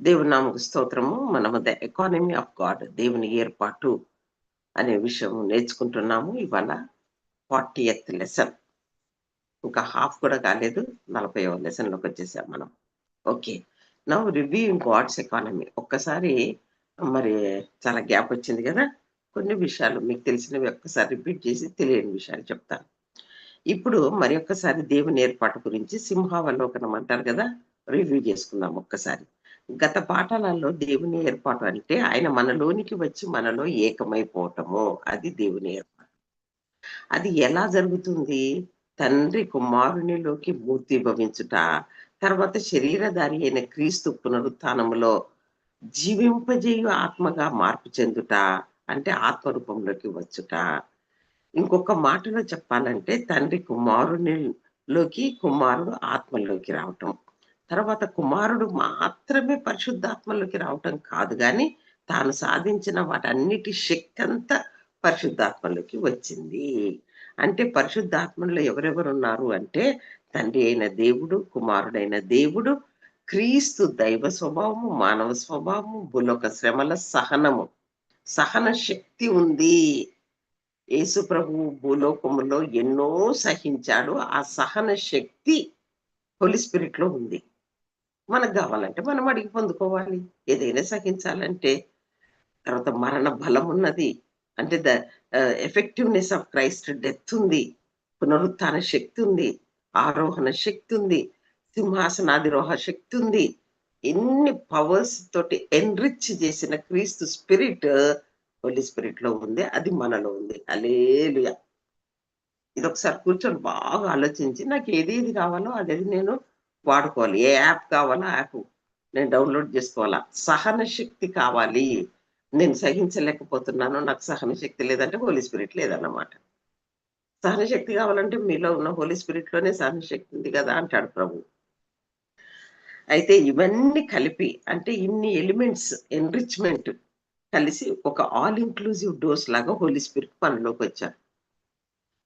దేవుని నామకు స్తోత్రము. మనము ద ఎకానమీ ఆఫ్ గాడ్ దేవుని ఏర్పాటు అనే విషయం నేర్చుకుంటున్నాము ఇవాళ ఫార్టీ ఎత్ లెసన్. ఇంకా హాఫ్ కూడా కాలేదు నలభై లెసన్లోకి వచ్చేసాం మనం. ఓకే నా రివ్యూ గాడ్స్ ఎకానమీ. ఒక్కసారి మరి చాలా గ్యాప్ వచ్చింది కదా కొన్ని విషయాలు మీకు తెలిసినవి ఒక్కసారి రిపీట్ చేసి తెలియని విషయాలు చెప్తాను. ఇప్పుడు మరి ఒక్కసారి దేవుని ఏర్పాటు గురించి సింహావలోకనం అంటారు కదా రివ్యూ చేసుకుందాం ఒక్కసారి. గత పాఠాలలో దేవుని ఏర్పాటు అంటే ఆయన మనలోనికి వచ్చి మనలో ఏకమైపోవటము. అది దేవుని ఏర్పాటు. అది ఎలా జరుగుతుంది? తండ్రి కుమారునిలోకి మూర్తి భవించుట తర్వాత శరీరధారి అయిన క్రీస్తు పునరుత్నములో జీవింపజేయు ఆత్మగా మార్పు చెందుట అంటే ఆత్మరూపంలోకి వచ్చుట. ఇంకొక మాటలో చెప్పాలంటే తండ్రి కుమారునిలోకి కుమారుడు ఆత్మలోకి రావటం. తర్వాత కుమారుడు మాత్రమే పరిశుద్ధాత్మలోకి రావటం కాదు కానీ తాను సాధించిన వాటన్నిటి శక్తి అంతా పరిశుద్ధాత్మలోకి వచ్చింది. అంటే పరిశుద్ధాత్మలో ఎవరెవరు ఉన్నారు అంటే తండ్రి అయిన దేవుడు కుమారుడైన దేవుడు క్రీస్తు దైవ స్వభావము మానవ స్వభావము భూలోక శ్రమల సహనము. సహన శక్తి ఉంది. యేసు ప్రభు భూలోకములో ఎన్నో సహించాడు. ఆ సహన శక్తి హోలీ స్పిరిట్లో ఉంది. మనకు కావాలంటే మనం అడిగి పొందుకోవాలి. ఏదైనా సహించాలంటే తర్వాత మరణ బలం ఉన్నది. అంటే the effectiveness of Christ death ఉంది. పునరుత్న శక్తి ఉంది. ఆరోహణ శక్తి ఉంది. సింహాసనాదిరోహ శక్తి ఉంది. ఎన్ని పవర్స్ తోటి ఎన్రిచ్ చేసిన క్రీస్తు స్పిరిట్ హోలీ స్పిరిట్లో ఉంది. అది మనలో ఉంది. అలేలుయ ఇది ఒకసారి కూర్చొని బాగా ఆలోచించి నాకు ఏది ఏది కావాలో అది నేను వాడుకోవాలి. ఏ యాప్ కావాలా యాప్ నేను డౌన్లోడ్ చేసుకోవాలా? సహన శక్తి కావాలి. నేను సహించలేకపోతున్నాను. నాకు సహన శక్తి లేదంటే హోలీ స్పిరిట్ లేదన్నమాట. సహన శక్తి కావాలంటే మీలో ఉన్న హోలీ స్పిరిట్లోనే సహన శక్తి ఉంది కదా అంటాడు ప్రభు. అయితే ఇవన్నీ కలిపి అంటే ఇన్ని ఎలిమెంట్స్ ఎన్రిచ్మెంట్ కలిసి ఒక ఆల్ ఇంక్లూజివ్ డోస్ లాగా హోలీ స్పిరిట్ పనిలోకి వచ్చారు.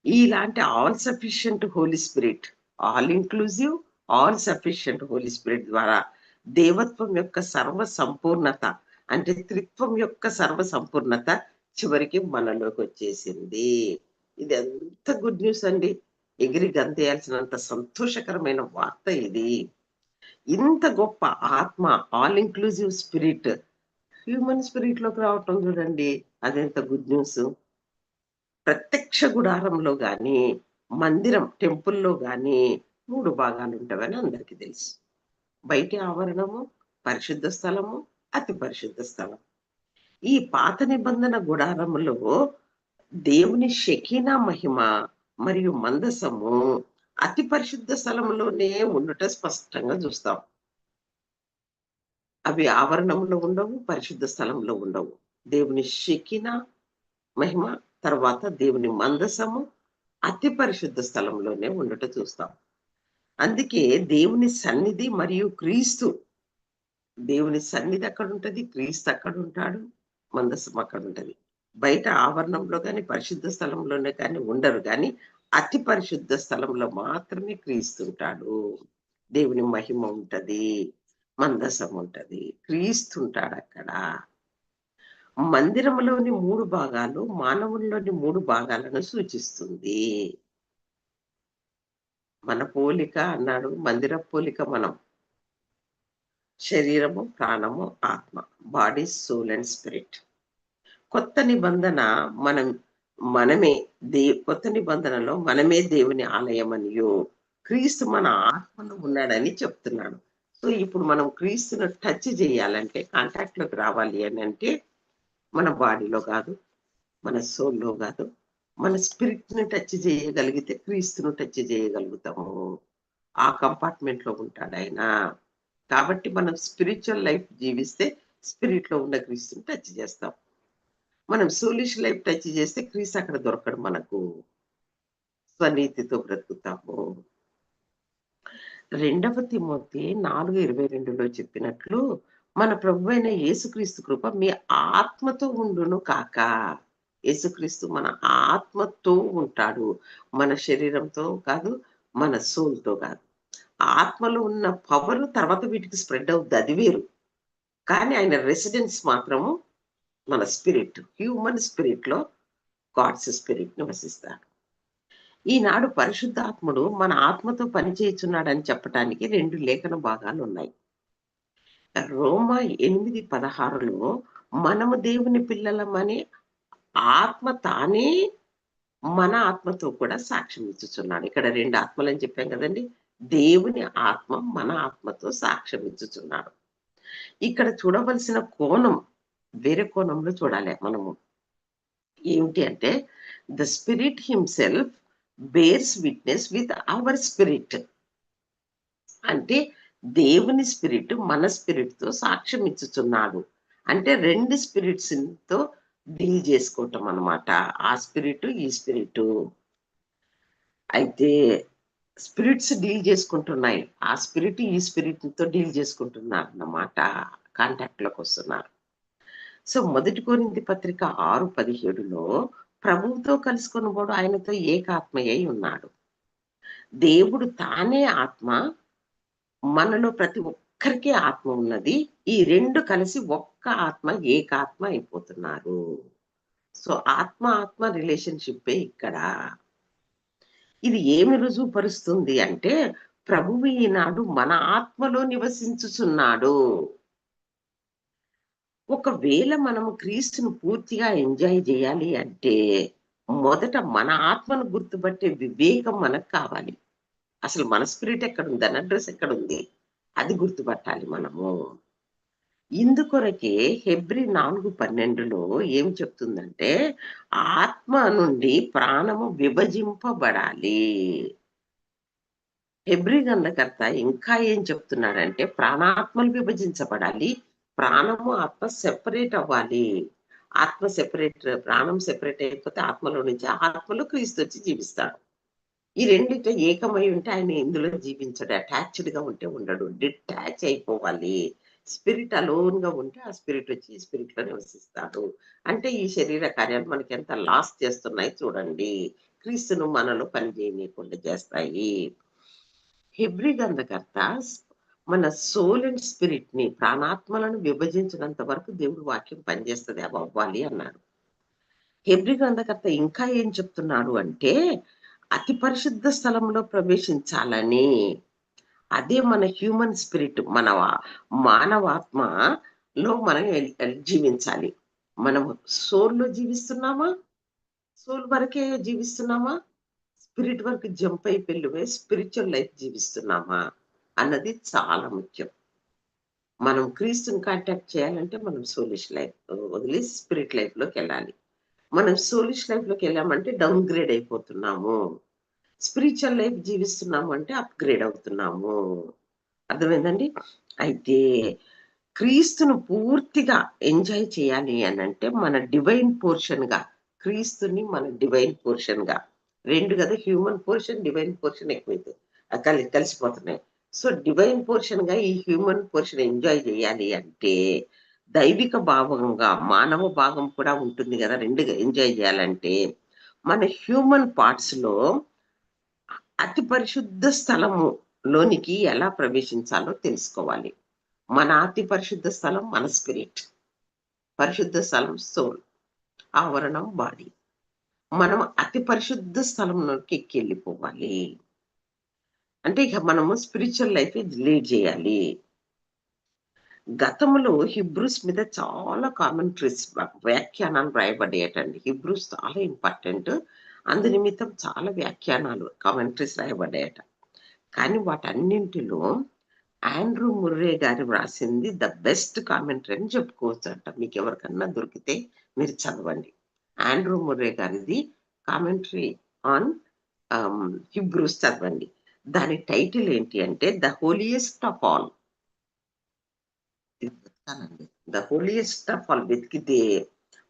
ఇలాంటి all sufficient holy spirit all inclusive all sufficient holy spirit ద్వారా దేవత్వం యొక్క సర్వ సంపూర్ణత అంటే త్రిత్వం యొక్క సర్వ సంపూర్ణత చివరికి మనలోకి వచ్చేసింది. ఇది ఎంత గుడ్ న్యూస్ అండి. ఎగిరి గంతేయాల్సినంత సంతోషకరమైన వార్త ఇది. ఇంత గొప్ప ఆత్మ ఆల్ ఇంక్లూజివ్ స్పిరిట్ హ్యూమన్ స్పిరిట్లోకి రావటం చూడండి అదెంత గుడ్ న్యూస్ ప్రత్యక్ష గుడారంలో గాని మందిరం టెంపుల్లో కానీ మూడు భాగాలు ఉంటావని అందరికీ తెలుసు. బయటి ఆవరణము పరిశుద్ధ స్థలము అతి పరిశుద్ధ స్థలం. ఈ పాత నిబంధన గుడారములో దేవుని షకీనా మహిమ మరియు మందసము అతి పరిశుద్ధ స్థలంలోనే ఉండుట స్పష్టంగా చూస్తాం. అవి ఆవరణంలో ఉండవు పరిశుద్ధ స్థలంలో ఉండవు. దేవుని షకిన మహిమ తర్వాత దేవుని మందసము అతి పరిశుద్ధ స్థలంలోనే ఉండట చూస్తాం. అందుకే దేవుని సన్నిధి మరియు క్రీస్తు. దేవుని సన్నిధి అక్కడ ఉంటుంది క్రీస్తు అక్కడ ఉంటాడు మందసం అక్కడ ఉంటుంది బయట ఆవరణంలో కానీ పరిశుద్ధ స్థలంలోనే కానీ ఉండరు కానీ అతి పరిశుద్ధ స్థలంలో మాత్రమే క్రీస్తుంటాడు దేవుని మహిమ ఉంటది. మందసం ఉంటది. క్రీస్తుంటాడు అక్కడ. మందిరంలోని మూడు భాగాలు మానవుల్లోని మూడు భాగాలను సూచిస్తుంది. మన పోలిక అన్నాడు మందిర పోలిక మనం. శరీరము ప్రాణము ఆత్మ బాడీ సోల్ అండ్ స్పిరిట్. కొత్త నిబంధన మనం మనమే దే కొత్త నిబంధనలో మనమే దేవుని ఆలయం క్రీస్తు మన ఆత్మలో ఉన్నాడని చెప్తున్నాడు. సో ఇప్పుడు మనం క్రీస్తును టచ్ చేయాలంటే కాంటాక్ట్లోకి రావాలి అని అంటే మన బాడీలో కాదు మన సోల్లో కాదు మన స్పిరిట్ని టచ్ చేయగలిగితే క్రీస్తును టచ్ చేయగలుగుతాము. ఆ కంపార్ట్మెంట్లో ఉంటాడు ఆయన. కాబట్టి మనం స్పిరిచువల్ లైఫ్ జీవిస్తే స్పిరిట్లో ఉన్న క్రీస్తుని టచ్ చేస్తాం. మనం సోలిష్ లైఫ్ టచ్ చేస్తే క్రీస్తు అక్కడ దొరకడు మనకు. స్వనీతితో బ్రతుకుతాము. రెండవ తిమోతి నాలుగు ఇరవై రెండులో చెప్పినట్లు మన ప్రభు అయిన యేసుక్రీస్తు కృప మీ ఆత్మతో ఉండును కాక. యేసుక్రీస్తు మన ఆత్మతో ఉంటాడు. మన శరీరంతో కాదు మన సోల్తో కాదు. ఆత్మలో ఉన్న పవర్ తర్వాత వీటికి స్ప్రెడ్ అవుతుంది అది వేరు. కానీ ఆయన రెసిడెన్స్ మాత్రము మన స్పిరిట్. హ్యూమన్ స్పిరిట్లో గాడ్స్ స్పిరిట్ నివసిస్తాడు. ఈనాడు పరిశుద్ధాత్ముడు మన ఆత్మతో పనిచేయుచున్నాడని చెప్పడానికి రెండు లేఖన భాగాలు ఉన్నాయి. రోమా ఎనిమిది పదహారులో మనము దేవుని పిల్లలమని ఆత్మ తానే మన ఆత్మతో కూడా సాక్ష్యం ఇచ్చుచున్నాడు. ఇక్కడ రెండు ఆత్మలు అని చెప్పాం కదండి. దేవుని ఆత్మ మన ఆత్మతో సాక్ష్యం ఇచ్చుచున్నాడు. ఇక్కడ చూడవలసిన కోణం వేరే కోణంలో చూడాలి మనము. ఏమిటి అంటే the spirit himself bears witness with our spirit అంటే దేవుని స్పిరిట్ మన స్పిరిట్తో సాక్ష్యం ఇచ్చుచున్నాడు. అంటే రెండు స్పిరిట్స్తో డీల్ చేసుకోవటం అన్నమాట. ఆ స్పిరిట్ ఈ స్పిరిట్. అయితే స్పిరిట్స్ డీల్ చేసుకుంటున్నాయి. ఆ స్పిరిట్ ఈ స్పిరిట్తో డీల్ చేసుకుంటున్నారు అన్నమాట కాంటాక్ట్లోకి వస్తున్నారు. సో మొదటి కోరింది పత్రిక ఆరు పదిహేడులో ప్రభువుతో కలుసుకున్నప్పుడు ఆయనతో ఏకాత్మయ్యి ఉన్నాడు. దేవుడు తానే ఆత్మ. మనలో ప్రతి ఒక్కరికే ఆత్మ ఉన్నది. ఈ రెండు కలిసి ఒక్క ఆత్మ ఏకాత్మ అయిపోతున్నారు. సో ఆత్మ ఆత్మ రిలేషన్షిప్పే ఇక్కడ. ఇది ఏమి రుజువుపరుస్తుంది అంటే ప్రభువు ఈనాడు మన ఆత్మలో నివసించుచున్నాడు. ఒకవేళ మనము క్రీస్తును పూర్తిగా ఎంజాయ్ చేయాలి అంటే మొదట మన ఆత్మను గుర్తుపట్టే వివేకం మనకు కావాలి. అసలు మన స్పిరిట్ ఎక్కడ ఉంది అని అడ్రస్ ఎక్కడ ఉంది అది గుర్తుపట్టాలి మనము. ఇందుకొరకే హెబ్రి నాలుగు పన్నెండులో ఏం చెప్తుందంటే ఆత్మ నుండి ప్రాణము విభజింపబడాలి. హెబ్రి గంధకర్త ఇంకా ఏం చెప్తున్నాడంటే ప్రాణాత్మలు విభజించబడాలి ప్రాణము ఆత్మ సెపరేట్ అవ్వాలి. ఆత్మ సెపరేట్ ప్రాణం సెపరేట్ అయిపోతే ఆత్మలో నుంచి ఆత్మలో క్రీస్తు వచ్చి జీవిస్తాడు ఈ రెండిట ఏకమై ఉంటే ఆయన ఇందులో జీవించడు. అటాచ్డ్గా ఉంటే ఉండడు. డిటాచ్ అయిపోవాలి. స్పిరిట్ అలోన్గా ఉంటే ఆ స్పిరిట్ వచ్చి స్పిరిట్లో నివసిస్తాడు అంటే ఈ శరీర కార్యాలు మనకి ఎంత లాస్ చేస్తున్నాయి చూడండి. క్రీస్తును మనలో పని చేస్తాయి. హెబ్రి గంధకర్త మన సోల్ అండ్ స్పిరిట్ని ప్రాణాత్మలను విభజించినంత వరకు దేవుడు వాక్యం పనిచేస్తుంది. అవ్వాలి అన్నాడు హెబ్రి గ్రంథకర్త ఇంకా ఏం చెప్తున్నాడు అంటే అతి పరిశుద్ధ స్థలంలో ప్రవేశించాలని. అదే మన హ్యూమన్ స్పిరిట్ మన మానవాత్మలో మనం జీవించాలి. మనం సోల్లో జీవిస్తున్నామా? సోల్ వరకే జీవిస్తున్నామా? స్పిరిట్ వరకు జంప్ అయి పెళ్ళిపోయి స్పిరిచువల్ లైఫ్ జీవిస్తున్నామా? అన్నది చాలా ముఖ్యం. మనం క్రీస్తుని కాంటాక్ట్ చేయాలంటే మనం సోలిష్ లైఫ్ వదిలి స్పిరిట్ లైఫ్లోకి వెళ్ళాలి. మనం సోలిష్ లైఫ్లోకి వెళ్ళామంటే డౌన్ గ్రేడ్ అయిపోతున్నాము. స్పిరిచువల్ లైఫ్ జీవిస్తున్నాము అంటే అప్గ్రేడ్ అవుతున్నాము. అర్థమైందండి? అయితే క్రీస్తును పూర్తిగా ఎంజాయ్ చేయాలి అని అంటే మన డివైన్ పోర్షన్గా క్రీస్తుని మన డివైన్ పోర్షన్గా రెండు కదా హ్యూమన్ పోర్షన్ డివైన్ పోర్షన్ ఎక్కువైతే. కలి కలిసిపోతున్నాయి. సో డివైన్ పోర్షన్గా ఈ హ్యూమన్ పోర్షన్ ఎంజాయ్ చేయాలి అంటే దైవిక భావంగా మానవ భాగం కూడా ఉంటుంది కదా రెండుగా ఎంజాయ్ చేయాలంటే. మన హ్యూమన్ పార్ట్స్లో అతి పరిశుద్ధ స్థలము లోనికి ఎలా ప్రవేశించాలో తెలుసుకోవాలి. మన అతి పరిశుద్ధ స్థలం మన స్పిరిట్ పరిశుద్ధ స్థలం సోల్ ఆవరణం బాడీ మనం అతి పరిశుద్ధ స్థలంలోకి ఎక్కి వెళ్ళిపోవాలి అంటే ఇక మనము స్పిరిచువల్ లైఫ్ లీడ్ చేయాలి. గతంలో హిబ్రూస్ మీద చాలా కామెంట్రీస్ వ్యాఖ్యానాలు రాయబడ్డాయటండి హిబ్రూస్ చాలా ఇంపార్టెంట్ అందు నిమిత్తం చాలా వ్యాఖ్యానాలు కామెంట్రీస్ రాయబడ్డాయట కానీ వాటన్నింటిలో ఆండ్రూ ముర్రే గారు వ్రాసింది ద బెస్ట్ కామెంటరీ అని చెప్పుకోవచ్చు అంట మీకు ఎవరికన్నా దొరికితే మీరు చదవండి. ఆండ్రూ ముర్రే గారిది కామెంటరీ ఆన్ um, హిబ్రూస్ చదవండి. దాని టైటిల్ ఏంటి అంటే the holiest of all. The holiest of all వెతికితే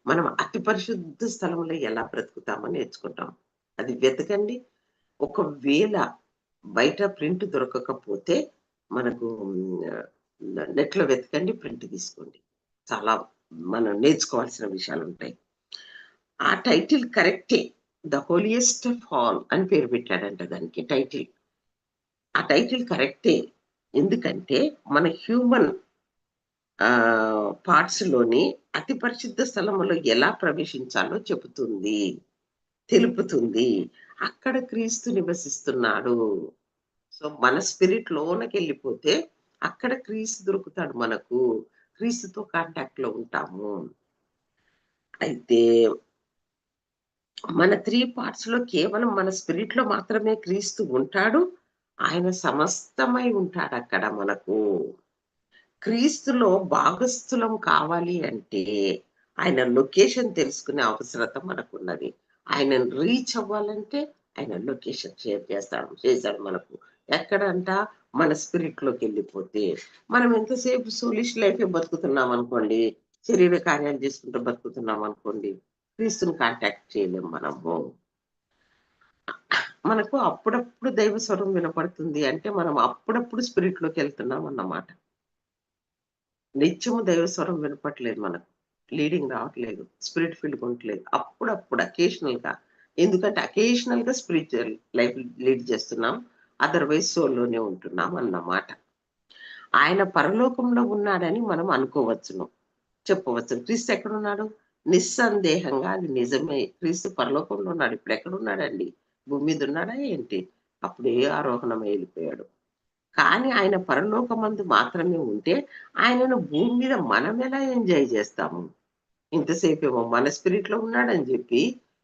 మనం అతి పరిశుద్ధ స్థలంలో ఎలా బ్రతుకుతామో నేర్చుకుంటాం. అది వెతకండి. ఒకవేళ బయట ప్రింట్ దొరకకపోతే మనకు నెట్లో వెతకండి ప్రింట్ తీసుకోండి. చాలా మనం నేర్చుకోవాల్సిన విషయాలు ఉంటాయి. ఆ టైటిల్ కరెక్టే. ద హోలియెస్ట్ ఆఫ్ ఆల్ అని పేరు పెట్టాడంట దానికి టైటిల్. ఆ టైటిల్ కరెక్టే. ఎందుకంటే మన హ్యూమన్ పార్ట్స్లోని అతి పరిశుద్ధ స్థలములో ఎలా ప్రవేశించాలో చెబుతుంది తెలుపుతుంది. అక్కడ క్రీస్తు నివసిస్తున్నాడు. సో మన స్పిరిట్ లోనకి వెళ్ళిపోతే అక్కడ క్రీస్తు దొరుకుతాడు మనకు. క్రీస్తుతో కాంటాక్ట్లో ఉంటాము. అయితే మన త్రీ పార్ట్స్లో కేవలం మన స్పిరిట్లో మాత్రమే క్రీస్తు ఉంటాడు. ఆయన సమస్తమై ఉంటాడు అక్కడ మనకు. క్రీస్తులో భాగస్థులం కావాలి అంటే ఆయన లొకేషన్ తెలుసుకునే అవసరత మనకున్నది. ఆయన రీచ్ అవ్వాలంటే ఆయన లొకేషన్ షేర్ చేస్తాడు చేశాడు మనకు. ఎక్కడంట? మన స్పిరిట్లోకి వెళ్ళిపోతే. మనం ఎంతసేపు సూలిష్ లైఫ్ బతుకుతున్నాం అనుకోండి శరీర కార్యాలు చేసుకుంటూ బతుకుతున్నాం అనుకోండి క్రీస్తుని కాంటాక్ట్ చేయలేం మనము. మనకు అప్పుడప్పుడు దైవ స్వరం వినపడుతుంది అంటే మనం అప్పుడప్పుడు స్పిరిట్లోకి వెళ్తున్నాం అన్నమాట. నిత్యము దైవస్వరం వినపట్లేదు మనకు. లీడింగ్ రావట్లేదు. స్పిరిట్ ఫీల్డ్ ఉండట్లేదు అప్పుడప్పుడు అకేషనల్గా ఎందుకంటే అకేషనల్గా స్పిరిచువల్ లైఫ్ లీడ్ చేస్తున్నాం. అదర్వైజ్ సోల్లోనే ఉంటున్నాం అన్నమాట. ఆయన పరలోకంలో ఉన్నాడని మనం అనుకోవచ్చును. చెప్పవచ్చు క్రీస్తు ఎక్కడున్నాడు? నిస్సందేహంగా అది నిజమే. క్రీస్తు పరలోకంలో ఉన్నాడు. ఇప్పుడు ఎక్కడున్నాడండి? భూమి మీద ఉన్నాడా ఏంటి? అప్పుడే ఆరోహణం వెళ్ళిపోయాడు. కానీ ఆయన పరలోకమందు మాత్రమే ఉంటే ఆయనను భూమి మీద మనం ఎలా ఎంజాయ్ చేస్తాము? ఇంతసేపు ఏమో మన స్పిరిట్లో ఉన్నాడని చెప్పి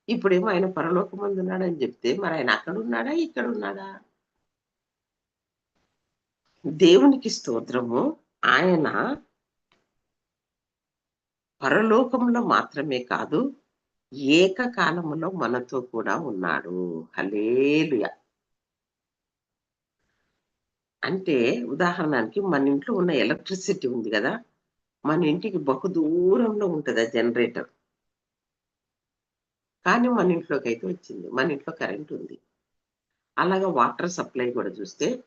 ఇప్పుడేమో ఆయన పరలోకమందు ఉన్నాడని చెప్తే మరి ఆయన అక్కడ ఉన్నాడా ఇక్కడ ఉన్నాడా దేవునికి స్తోత్రము ఆయన పరలోకంలో మాత్రమే కాదు ఏకకాలంలో మనతో కూడా ఉన్నాడు. హలేలుయా అంటే ఉదాహరణకి మన ఇంట్లో ఉన్న ఎలక్ట్రిసిటీ ఉంది కదా మన ఇంటికి బహు దూరంలో ఉంటుంది ఆ జనరేటర్. కానీ మన ఇంట్లోకి అయితే వచ్చింది మన ఇంట్లో కరెంట్ ఉంది. అలాగా వాటర్ సప్లై కూడా చూస్తే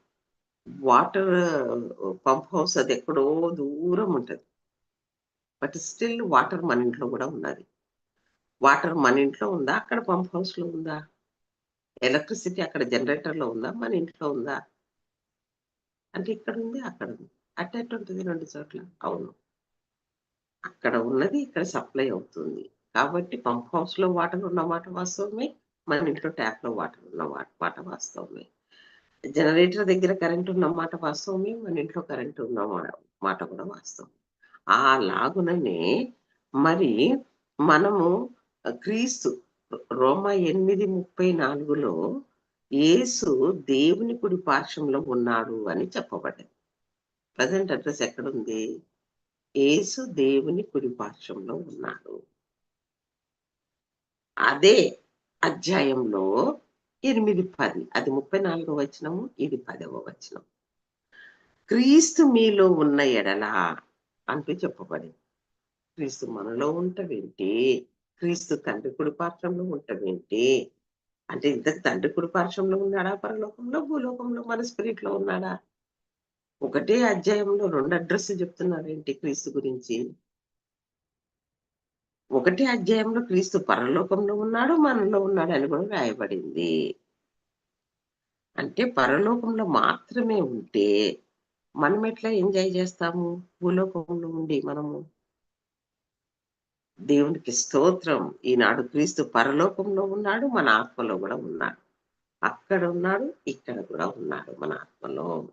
వాటర్ పంప్ హౌస్ అది ఎక్కడో దూరం ఉంటుంది. బట్ స్టిల్ వాటర్ మన ఇంట్లో కూడా ఉన్నది. వాటర్ మన ఇంట్లో ఉందా? అక్కడ పంప్ హౌస్లో ఉందా? ఎలక్ట్రిసిటీ అక్కడ జనరేటర్లో ఉందా? మన ఇంట్లో ఉందా? అంటే ఇక్కడ ఉంది అక్కడ ఉంది. అట్ అట్ ఉంటుంది రెండు చోట్ల. అవును. అక్కడ ఉన్నది ఇక్కడ సప్లై అవుతుంది. కాబట్టి పంప్ హౌస్లో వాటర్ ఉన్న మాట వాస్తవమే మన ఇంట్లో ట్యాప్లో వాటర్ ఉన్న మాట వాస్తవమే. జనరేటర్ దగ్గర కరెంట్ ఉన్న మాట వాస్తవమే మన ఇంట్లో కరెంట్ ఉన్న మాట కూడా వాస్తవం ఆ లాగుననే మరి మనము క్రీస్తు రోమ ఎనిమిది ముప్పై నాలుగులో యేసు దేవుని కుడి పార్శ్వంలో ఉన్నాడు అని చెప్పబడింది. ప్రజెంట్ అడ్రస్ ఎక్కడుంది? యేసు దేవుని కుడి పార్శ్వంలో ఉన్నాడు. అదే అధ్యాయంలో ఎనిమిది పది అది ముప్పై నాలుగో వచనము ఇది పదవ వచనం. క్రీస్తు మీలో ఉన్న ఎడల అంటూ చెప్పబడింది. క్రీస్తు మనలో ఉంటవేంటి? క్రీస్తు తండ్రి కుడి పార్శ్వంలో ఉంటవేంటి? అంటే ఇంతకు తండ్రి కుడి పార్శ్వంలో ఉన్నాడా? పరలోకంలో? భూలోకంలో? మన స్పిరిట్లో ఉన్నాడా? ఒకటే అధ్యాయంలో రెండు అడ్రస్ చెప్తున్నారేంటి క్రీస్తు గురించి? ఒకటే అధ్యాయంలో క్రీస్తు పరలోకంలో ఉన్నాడు మనలో ఉన్నాడు అని కూడా రాయబడింది. అంటే పరలోకంలో మాత్రమే ఉంటే మనం ఎట్లా ఎంజాయ్ చేస్తాము? భూలోకంలో ఉండి మనము దేవునికి స్తోత్రం. ఈనాడు క్రీస్తు పరలోకంలో ఉన్నాడు మన ఆత్మలో కూడా ఉన్నాడు. అక్కడ ఉన్నాడు ఇక్కడ కూడా ఉన్నాడు మన ఆత్మలో.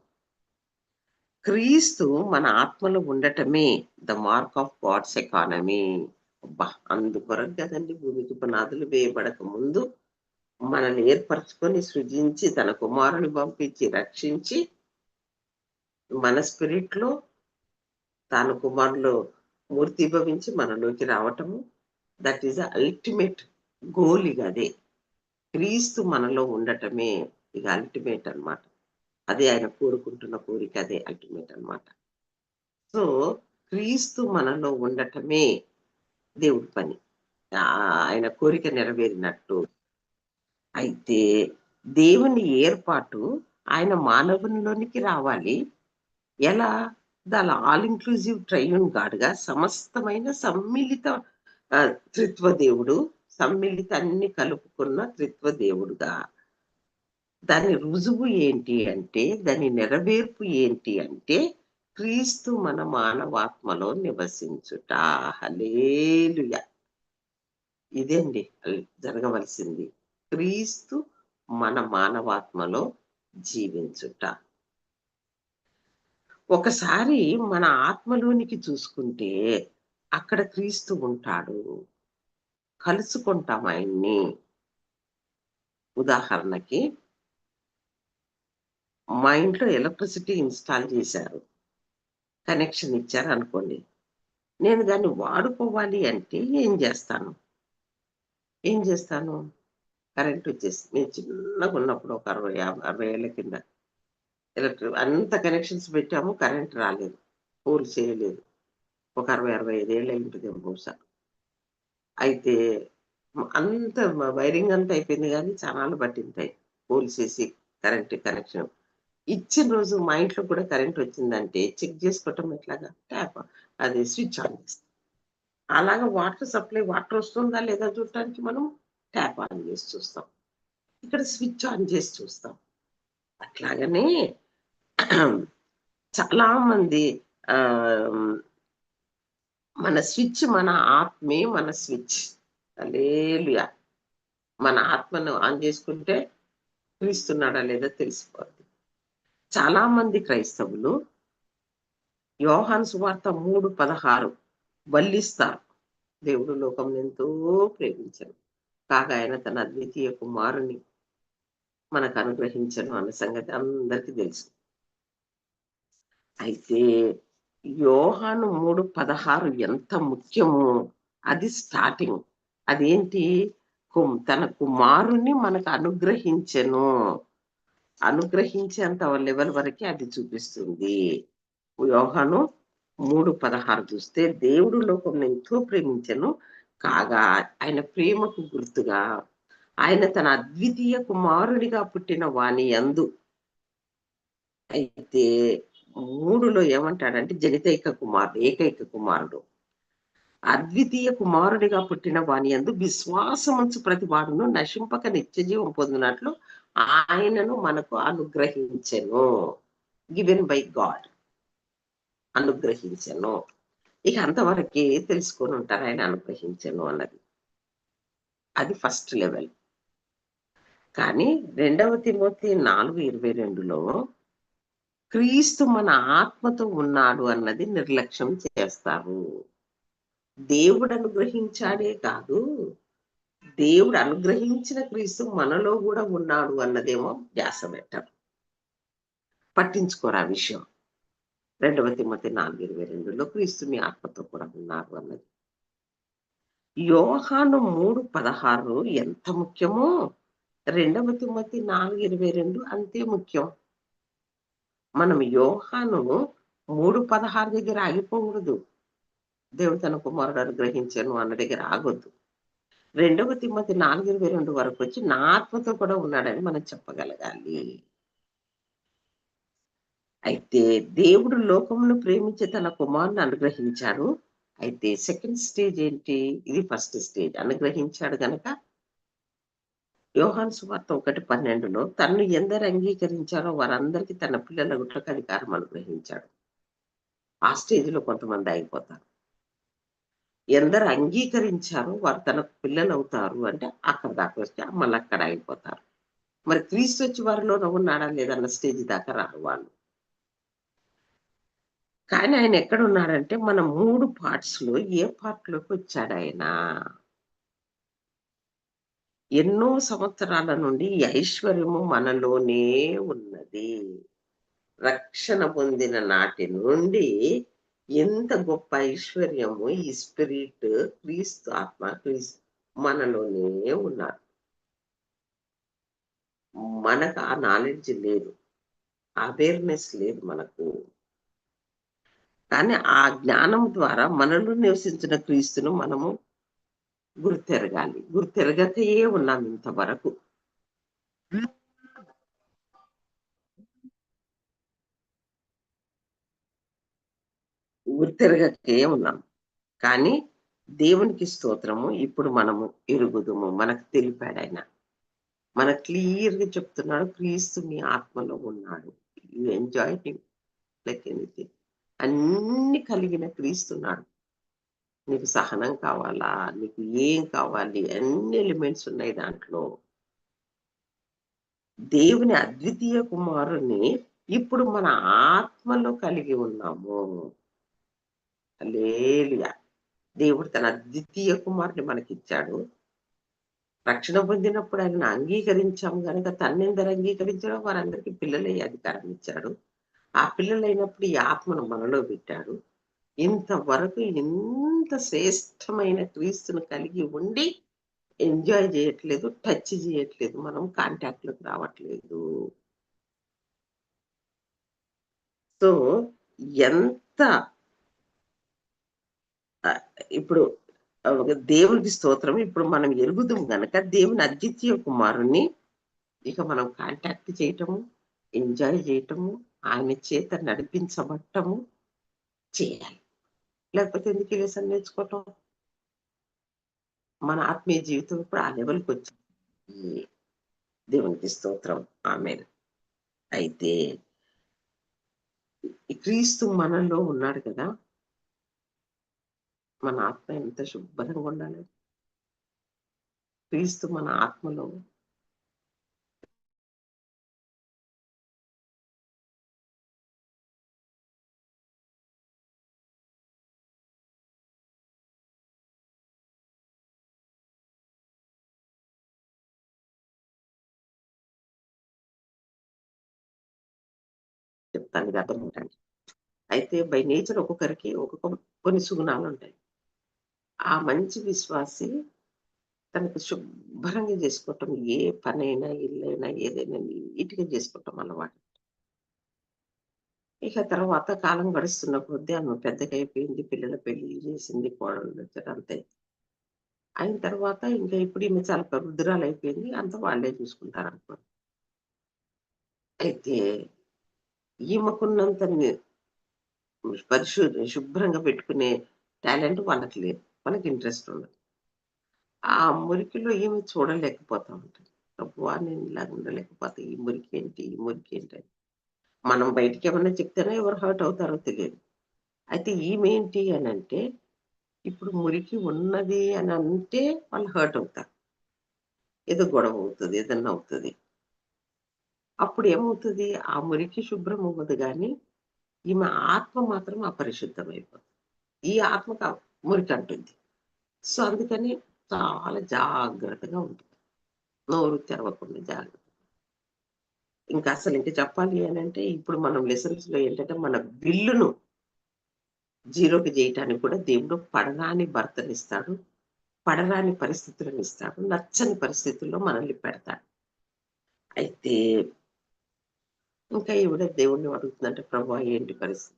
క్రీస్తు మన ఆత్మలో ఉండటమే the mark of God's economy. అబ్బా అందుకొరకు కదండి భూమికి పునాదులు వేయబడక ముందు మనల్ని ఏర్పరచుకొని సృజించి తన కుమారుని పంపించి రక్షించి మన స్పిరిట్లో తాను కుమారులో మూర్తిభవించి మనలోకి రావటము. దట్ ఈస్ అల్టిమేట్ గోల్ ఇక అదే. క్రీస్తు మనలో ఉండటమే ఇక అల్టిమేట్ అనమాట అదే ఆయన కోరుకుంటున్న కోరిక అదే అల్టిమేట్ అనమాట సో క్రీస్తు మనలో ఉండటమే దేవుడి పని. ఆయన కోరిక నెరవేరినట్టు. అయితే దేవుని ఏర్పాటు ఆయన మానవునిలోనికి రావాలి. ఎలా? దాని ఆల్ ఇంక్లూజివ్ ట్రైన్ గాడ్గా సమస్తమైన సమ్మిళిత త్రిత్వ దేవుడు సమ్మిళిత అన్ని కలుపుకున్న త్రిత్వ దేవుడుగా దాని రుజువు ఏంటి అంటే దాని నెరవేర్పు ఏంటి అంటే క్రీస్తు మన మానవాత్మలో నివసించుట. హలేలుయ ఇదేండి జరగవలసింది. క్రీస్తు మన మానవాత్మలో జీవించుట. ఒకసారి మన ఆత్మలోనికి చూసుకుంటే అక్కడ క్రీస్తు ఉంటాడు. కలుసుకుంటాం ఆయన్ని. ఉదాహరణకి మా ఇంట్లో ఎలక్ట్రిసిటీ ఇన్స్టాల్ చేశారు. కనెక్షన్ ఇచ్చారు అనుకోండి. నేను దాన్ని వాడుకోవాలి అంటే ఏం చేస్తాను? ఏం చేస్తాను? కరెంట్ వచ్చేసి నేను చిన్నగా ఉన్నప్పుడు ఒక అరవై యాభై అరవై ఏళ్ళ కింద ఎలక్ట్రిక్ అంత కనెక్షన్స్ పెట్టాము కరెంట్ రాలేదు. పోల్ చేయలేదు. ఒక అరవై అరవై ఐదు ఏళ్ళు ఉంటుంది బహుశా. అయితే అంత వైరింగ్ అంతా అయిపోయింది కానీ చాలా పట్టింటాయి పోల్ చేసి కరెంట్ కనెక్షన్ ఇచ్చిన రోజు మా ఇంట్లో కూడా కరెంట్ వచ్చిందంటే చెక్ చేసుకోవటం ఎట్లాగా? ట్యాప్ అది స్విచ్ ఆన్ చేస్తాం. అలాగా వాటర్ సప్లై వాటర్ వస్తుందా లేదా చూడటానికి మనం ట్యాప్ ఆన్ చేసి చూస్తాం. ఇక్కడ స్విచ్ ఆన్ చేసి చూస్తాం. అట్లాగనే చాలా మంది మన స్విచ్ మన ఆత్మే మన స్విచ్. లేలుయా మన ఆత్మను ఆన్ చేసుకుంటే క్రీస్తున్నాడా లేదా తెలిసిపోద్ది. చాలా మంది క్రైస్తవులు యోహాన్ సువార్త మూడు పదహారు బల్లిస్తారు దేవుడు లోకం ఎంతో ప్రేమించను. కాగా ఆయన తన అద్వితీయ కుమారుని మనకు అనుగ్రహించను అన్న సంగతి అందరికీ తెలుసు. అయితే యోహాను మూడు పదహారు ఎంత ముఖ్యమో అది స్టార్టింగ్ అదేంటి? తన కుమారుని మనకు అనుగ్రహించను. అనుగ్రహించేంత లెవెల్ వరకే అది చూపిస్తుంది. యోహాను మూడు పదహారు చూస్తే దేవుడు లోకం ఎంతో ప్రేమించను కాగా ఆయన ప్రేమకు గుర్తుగా ఆయన తన అద్వితీయ కుమారుడిగా పుట్టిన వాణి అందు అయితే మూడులో ఏమంటాడంటే జనితైక కుమారుడు ఏకైక కుమారుడు. అద్వితీయ కుమారుడిగా పుట్టిన వాణి అందు విశ్వాసముంచు ప్రతి వాడును నశింపక నిత్యజీవం పొందినట్లు ఆయనను మనకు అనుగ్రహించెను. Given by God. అనుగ్రహించను. ఇక అంతవరకే తెలుసుకొని ఉంటారు ఆయన అనుగ్రహించను అన్నది. అది ఫస్ట్ లెవెల్. కానీ రెండవ తిమోతి నాలుగు ఇరవై రెండులో క్రీస్తు మన ఆత్మతో ఉన్నాడు అన్నది నిర్లక్ష్యం చేస్తారు. దేవుడు అనుగ్రహించాడే కాదు దేవుడు అనుగ్రహించిన క్రీస్తు మనలో కూడా ఉన్నాడు అన్నదేమో ధ్యాస పెట్టరు పట్టించుకోరు ఆ విషయం. రెండవ తిమ్మతి నాలుగు ఇరవై రెండులో క్రీస్తుని ఆత్మతో కూడా ఉన్నారు అన్నది. యోహాను మూడు పదహారు ఎంత ముఖ్యమో? రెండవ తిమ్మతి నాలుగు ఇరవై రెండు అంతే ముఖ్యం. మనం యోహాను మూడు పదహారు దగ్గర ఆగిపోకూడదు. దేవుడు తన కుమారుడు అనుగ్రహించాను అన్న దగ్గర ఆగొద్దు. రెండవ తిమ్మతి నాలుగు ఇరవై రెండు వరకు వచ్చి నా ఆత్మతో కూడా ఉన్నాడని మనం చెప్పగలగాలి. అయితే దేవుడు లోకమును ప్రేమించి తన కుమారుని అనుగ్రహించాడు అయితే సెకండ్ స్టేజ్ ఏంటి? ఇది ఫస్ట్ స్టేజ్. అనుగ్రహించాడు గనక యోహాన్ సువార్త ఒకటి పన్నెండులో తనను ఎందరు అంగీకరించారో వారందరికీ తన పిల్లల గుట్లకు అధికారం అనుగ్రహించాడు. ఆ స్టేజ్లో కొంతమంది అయిపోతారు ఎందరు అంగీకరించారో వారు తన పిల్లలు అవుతారు అంటే అక్కడ దాకా వస్తే మళ్ళీ అక్కడ అయిపోతారు మరి క్రీస్తు వచ్చి వారిలో ఉన్నాడా లేదన్న స్టేజ్ దాకా రారు వాళ్ళు. కానీ ఆయన ఎక్కడ ఉన్నాడంటే మన మూడు పార్ట్స్లో ఏ పార్ట్లోకి వచ్చాడు ఆయన? ఎన్నో సంవత్సరాల నుండి ఐశ్వర్యము మనలోనే ఉన్నది. రక్షణ పొందిన నాటి నుండి ఎంత గొప్ప ఐశ్వర్యము ఈ స్పిరిట్ క్రీస్తు ఆత్మ క్రీస్తు మనలోనే ఉన్నారు. మనకు ఆ నాలెడ్జ్ లేదు. అవేర్నెస్ లేదు మనకు. కానీ ఆ జ్ఞానం ద్వారా మనలో నివసించిన క్రీస్తును మనము గుర్తెరగాలి. గుర్తెరగతయే ఉన్నాం ఇంతవరకు. గుర్తెరగకే ఉన్నాం. కానీ దేవునికి స్తోత్రము ఇప్పుడు మనము ఎరుగుదుము. మనకు తెలిపాడు ఆయన. మన క్లియర్గా చెప్తున్నాడు. క్రీస్తు మీ ఆత్మలో ఉన్నాడు. యు ఎంజాయ్ లైక్ ఎనీథింగ్ అన్ని కలిగిన క్రీస్తున్నాడు నీకు సహనం కావాలా? నీకు ఏం కావాలి? అన్ని ఎలిమెంట్స్ ఉన్నాయి దాంట్లో. దేవుని అద్వితీయ కుమారుని ఇప్పుడు మన ఆత్మలో కలిగి ఉన్నాము. లేలియా దేవుడు తన అద్వితీయ కుమారుని మనకిచ్చాడు. రక్షణ పొందినప్పుడు ఆయన అంగీకరించాము కనుక తన్నెందరు అంగీకరించడం వారందరికీ పిల్లలయ్యే అధికారం ఇచ్చాడు. ఆ పిల్లలైనప్పుడు ఈ ఆత్మను మనలో పెట్టాడు. ఇంతవరకు ఎంత శ్రేష్టమైన క్రీస్తును కలిగి ఉండి ఎంజాయ్ చేయట్లేదు టచ్ చేయట్లేదు మనం కాంటాక్ట్లోకి రావట్లేదు. సో ఎంత ఇప్పుడు దేవునికి స్తోత్రం ఇప్పుడు మనం ఎరుగుదాం గనక దేవుని అద్వితీయ కుమారుణ్ణి ఇక మనం కాంటాక్ట్ చేయటము ఎంజాయ్ చేయటము ఆయన చేత నడిపించబట్టము చేయాలి. లేకపోతే ఎందుకు ఈ లెసన్ నేర్చుకోవటం? మన ఆత్మీయ జీవితం ఇప్పుడు ఆ లెవెల్కి వచ్చింది. దేవునికి స్తోత్రం. ఆమె అయితే క్రీస్తు మనలో ఉన్నాడు కదా? మన ఆత్మ ఎంత శుభ్రంగా ఉండాలి? క్రీస్తు మన ఆత్మలో చెప్తాను ఇది అర్థం ఉంటాను అయితే బై నేచర్ ఒక్కొక్కరికి ఒక్కొక్క కొన్ని సుగుణాలు ఉంటాయి ఆ మంచి విశ్వాసి తనకు శుభ్రంగా చేసుకోవటం ఏ పనైనా ఇల్లైనా ఏదైనా నీట్గా చేసుకోవటం అలవాటు. ఇక తర్వాత కాలం గడుస్తున్న కొద్దీ ఆమె పెద్దగా అయిపోయింది పిల్లల పెళ్ళి చేసింది కోడలు వచ్చారు అంతే. అయిన తర్వాత ఇంకా ఇప్పుడు ఈమె చాలా రుద్రాలు అయిపోయింది అంత వాళ్ళే చూసుకుంటారు అనుకో అయితే ఈమెకున్నంత పరిశు శుభ్రంగా పెట్టుకునే టాలెంట్ వాళ్ళకి లేదు. వాళ్ళకి ఇంట్రెస్ట్ ఉండదు. ఆ మురికిలో ఏమి చూడలేకపోతా ఉంటుంది. ప్రభువా నేను ఇలా ఉండలేకపోతే ఈ మురికి ఏంటి? ఈ మురికి ఏంటి? అని. మనం బయటికి ఏమైనా చెప్తేనే ఎవరు హర్ట్ అవుతారో తెలియదు. అయితే ఈమెంటి అని అంటే ఇప్పుడు మురికి ఉన్నది అని అంటే వాళ్ళు హర్ట్ అవుతారు. ఏదో గొడవ అవుతుంది ఏదన్నా అవుతుంది. అప్పుడు ఏమవుతుంది ఆ మురికి శుభ్రం అవ్వదు కానీ ఈమె ఆత్మ మాత్రం అపరిశుద్ధం అయిపోతుంది ఈ ఆత్మకు మురికి అంటుంది. సో అందుకని చాలా జాగ్రత్తగా ఉంటుంది. నోరు తెరవకుండా జాగ్రత్త ఇంకా అసలు ఇంకా చెప్పాలి అని అంటే ఇప్పుడు మనం లెసన్స్లో ఏంటంటే మన బిల్లును జీరోకి చేయటానికి కూడా దేవుడు పడరాని భర్తనిస్తాడు పడరాని పరిస్థితులను ఇస్తాడు నచ్చని పరిస్థితుల్లో మనల్ని పెడతాడు. అయితే ఇంకా ఈవిడ దేవుడిని అడుగుతుందంటే ప్రభు ఏంటి పరిస్థితి?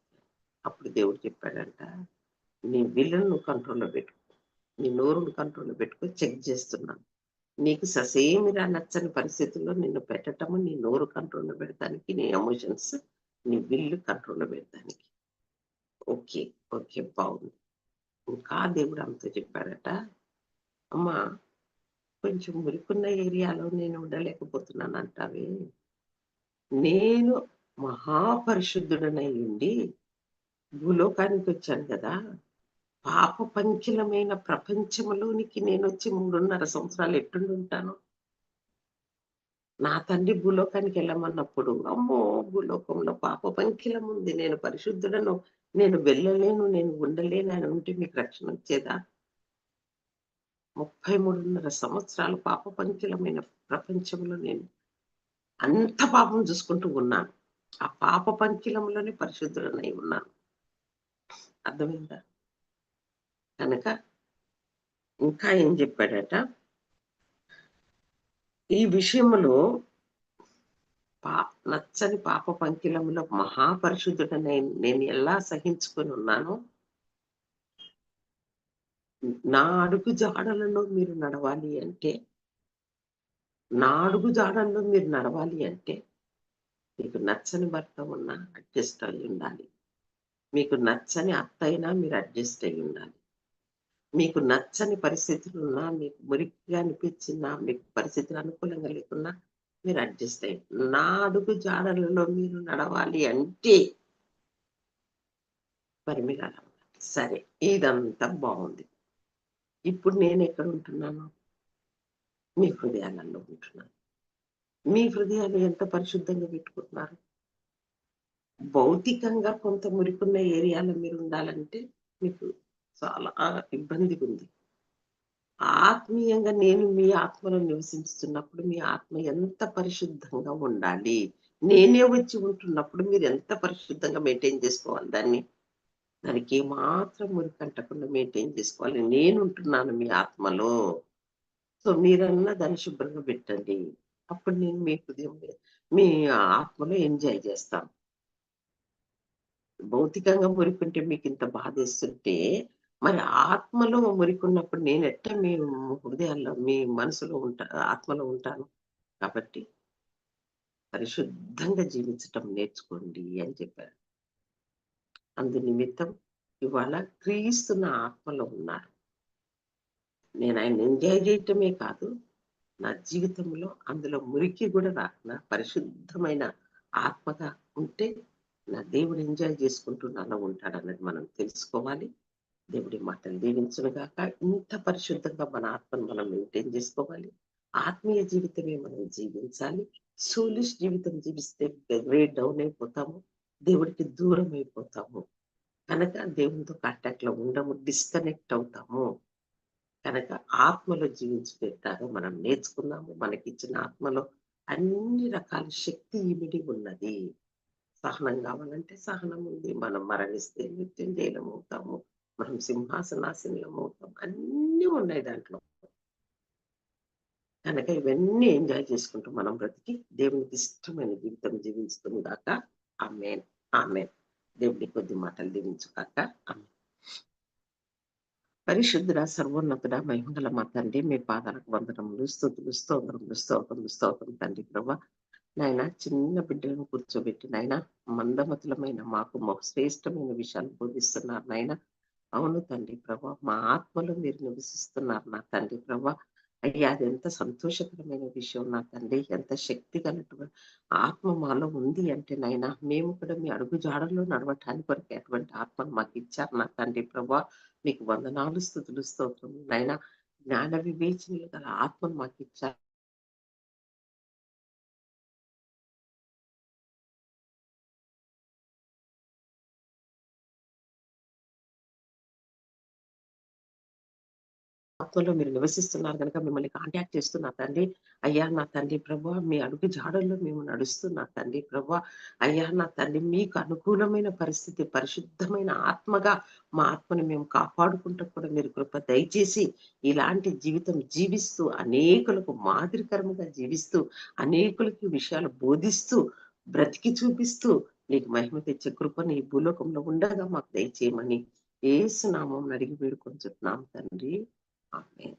అప్పుడు దేవుడు చెప్పాడంట నీ విల్లును కంట్రోల్లో పెట్టుకో నీ నోరును కంట్రోల్లో పెట్టుకో చెక్ చేస్తున్నాను. నీకు ససేమిరా నచ్చని పరిస్థితుల్లో నిన్ను పెట్టటము నీ నోరు కంట్రోల్లో పెడతానికి నీ ఎమోషన్స్ నీ విల్లు కంట్రోల్లో పెడతానికి. ఓకే ఓకే బాగుంది. ఇంకా దేవుడు ఆమెతో చెప్పాడట అమ్మా కొంచెం మురికున్న ఏరియాలో నేను ఉండలేకపోతున్నాను అంటావే. నేను మహాపరిశుద్ధుడనై ఉండి భూలోకానికి వచ్చాను కదా. పాప పంకిలమైన ప్రపంచంలోనికి నేను వచ్చి మూడున్నర సంవత్సరాలు ఎట్టుండి ఉంటాను? నా తండ్రి భూలోకానికి వెళ్ళమన్నప్పుడు అమ్మో భూలోకంలో పాప పంకిలం ఉంది నేను పరిశుద్ధుడను నేను వెళ్ళలేను నేను ఉండలేను అని ఉంటే మీకు రక్షణ వచ్చేదా? ముప్పై మూడున్నర సంవత్సరాలు పాప పంకిలమైన ప్రపంచంలో నేను అంత పాపం చూసుకుంటూ ఉన్నాను. ఆ పాప పంకిలంలోనే పరిశుద్ధుడనై ఉన్నాను. అర్థమైందా? కనుక ఇంకా ఏం చెప్పాడట? ఈ విషయంలో పా నచ్చని పాప పంకిలంలో మహాపరిశుద్ధుడనై నేను ఎలా సహించుకొని ఉన్నానో? నా అడుగు జాడలలో మీరు నడవాలి అంటే నా అడుగు జాడల్లో మీరు నడవాలి అంటే మీకు నచ్చని భర్త ఉన్నా అడ్జస్ట్ అయి ఉండాలి. మీకు నచ్చని అత్త అయినా మీరు అడ్జస్ట్ అయి ఉండాలి. మీకు నచ్చని పరిస్థితులు ఉన్నా మీకు మురికిగా అనిపించినా మీకు పరిస్థితులు అనుకూలంగా లేకున్నా మీరు అడ్జస్ట్ అయ్యి నా అడుగు జాడలలో మీరు నడవాలి అంటే పరిమిళాల సరే ఇదంతా బాగుంది. ఇప్పుడు నేను ఎక్కడ ఉంటున్నాను? మీ హృదయాలలో ఉంటున్నాను మీ హృదయాలు ఎంత పరిశుద్ధంగా పెట్టుకుంటున్నారు? భౌతికంగా కొంత మురికున్న ఏరియాలో మీరు ఉండాలంటే మీకు చాలా ఇబ్బంది ఉంది ఆత్మీయంగా నేను మీ ఆత్మలో నివసించుతున్నప్పుడు మీ ఆత్మ ఎంత పరిశుద్ధంగా ఉండాలి? నేనే వచ్చి ఉంటున్నప్పుడు మీరు ఎంత పరిశుద్ధంగా మెయింటైన్ చేసుకోవాలి? దాన్ని దానికి ఏమాత్రం మురికంటకుండా మెయింటైన్ చేసుకోవాలి. నేను ఉంటున్నాను మీ ఆత్మలో. సో మీరన్నా దాన్ని శుభ్రంగా పెట్టండి. అప్పుడు నేను మీ హృదయం మీ ఆత్మలో ఎంజాయ్ చేస్తాను. భౌతికంగా మురికుంటే మీకు ఇంత బాధేస్తుంటే మరి ఆత్మలో మురికున్నప్పుడు నేను ఎట్ట మీ హృదయాల్లో మీ మనసులో ఉంటా ఆత్మలో ఉంటాను? కాబట్టి పరిశుద్ధంగా జీవించటం నేర్చుకోండి అని చెప్పారు. అందు నిమిత్తం ఇవాళ క్రీస్తున్న ఆత్మలో ఉన్నారు. నేను ఆయన ఎంజాయ్ చేయటమే కాదు నా జీవితంలో అందులో మురికి కూడా రాకుండా పరిశుద్ధమైన ఆత్మగా ఉంటే నా దేవుడు ఎంజాయ్ చేసుకుంటూ నాలో ఉంటాడన్నది మనం తెలుసుకోవాలి. దేవుడి మాటలు దీవించును గాక. ఇంత పరిశుద్ధంగా మన ఆత్మను మనం మెయింటైన్ చేసుకోవాలి. ఆత్మీయ జీవితమే మనం జీవించాలి. సూలిష్ జీవితం జీవిస్తే వే డౌన్ అయిపోతాము. దేవుడికి దూరం అయిపోతాము. కనుక దేవునితో కాంటాక్ట్లో ఉండము డిస్కనెక్ట్ అవుతాము. కనుక ఆత్మలో జీవించుకుంటారు మనం నేర్చుకున్నాము మనకిచ్చిన ఆత్మలో అన్ని రకాల శక్తి ఇమిడి ఉన్నది. సహనం కావాలంటే సహనం ఉంది. మనం మరణిస్తే మృత్యుంజయం అవుతాము. మనం సింహాసనాశనం అవుతాం. అన్ని ఉన్నాయి దాంట్లో. కనుక ఇవన్నీ ఎంజాయ్ చేసుకుంటూ మనం బ్రతికి దేవునికి ఇష్టమైన జీవితం జీవిస్తుంది కాక ఆమె ఆమె దేవుడి కొద్ది మాటలు దీవించుకాక ఆమె పరిశుద్ధుడ సర్వోన్నతుడ మహిమగల మా తండ్రి మీ పాదాలకు వందనములు స్థుతులు స్తోత్రములు స్తోత్రములు స్తోత్రం తండ్రి ప్రభా. నాయన చిన్న బిడ్డలను కూర్చోబెట్టి నాయన మందమతులమైన మాకు శ్రేష్టమైన విషయాలు బోధిస్తున్నారు నాయన. అవును తండ్రి ప్రభా మా ఆత్మలో మీరు నివసిస్తున్నారు నా తండ్రి ప్రభా. అయ్యా అది ఎంత సంతోషకరమైన విషయం నా తండ్రి. ఎంత శక్తి కలిగినటువంటి ఆత్మ మాలో ఉంది అంటే నాయన మేము కూడా మీ అడుగు జాడల్లో నడవటానికి కొరకు అటువంటి ఆత్మను మాకు ఇచ్చారు నా తండ్రి ప్రభా. మీకు వందనాలు స్థుతులు స్తోత్రం నాయన. జ్ఞాన వివేచనలు గల ఆత్మను మాకు ఇచ్చారు. ఆత్మలో మీరు నివసిస్తున్నారు కనుక మిమ్మల్ని కాంటాక్ట్ చేస్తున్నా తండ్రి అయ్యా నా తండ్రి ప్రభా మీ అడుగు జాడల్లో మేము నడుస్తున్నా తండ్రి ప్రభా అయ్యా నా తండ్రి మీకు అనుకూలమైన పరిస్థితి పరిశుద్ధమైన ఆత్మగా మా ఆత్మని మేము కాపాడుకుంటూ కూడా మీరు కృప దయచేసి ఇలాంటి జీవితం జీవిస్తూ అనేకులకు మాదిరికరముగా జీవిస్తూ అనేకులకి విషయాలు బోధిస్తూ బ్రతికి చూపిస్తూ నీకు మహిమ తెచ్చే కృపని ఈ భూలోకంలో ఉండగా మాకు దయచేయమని ఏసునామం అడిగి వేడుకొని చెప్తున్నాం తండ్రి. Amen